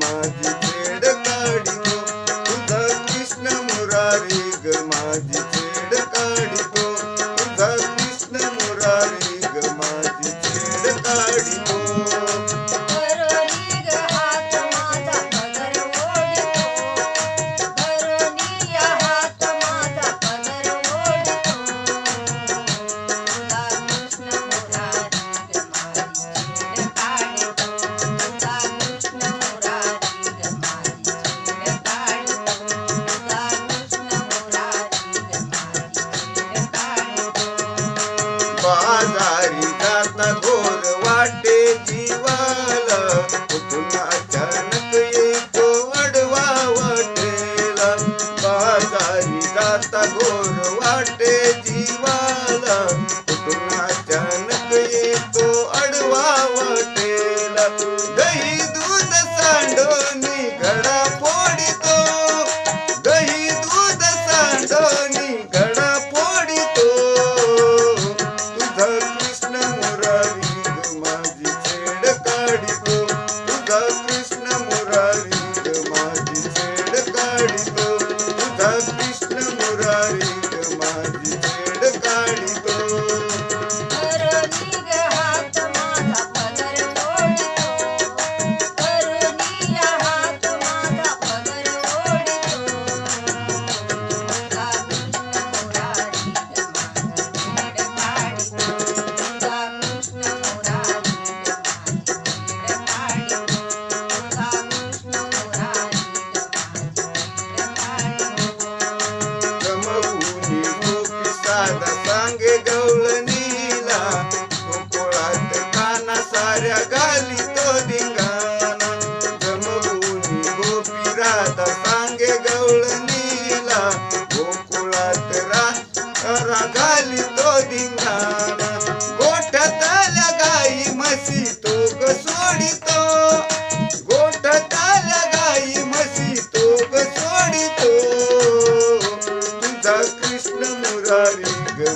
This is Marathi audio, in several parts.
my. Yeah.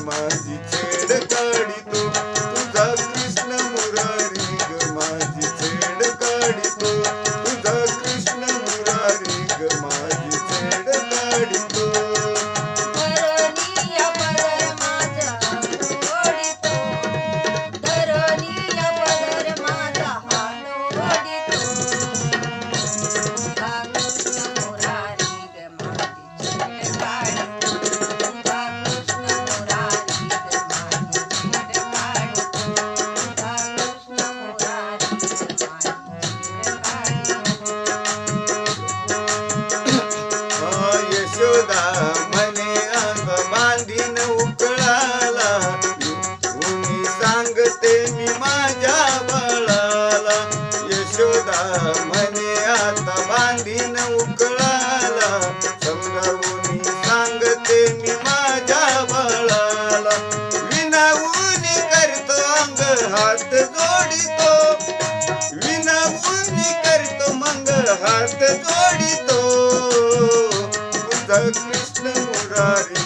farmácia पाखरीन उकळाला समजावून सांगते मी माझ्या बळाला. विनावून करतो अंग हात जोडितो. विनावून करतो मंग हात जोडितो. कृष्ण मुरारी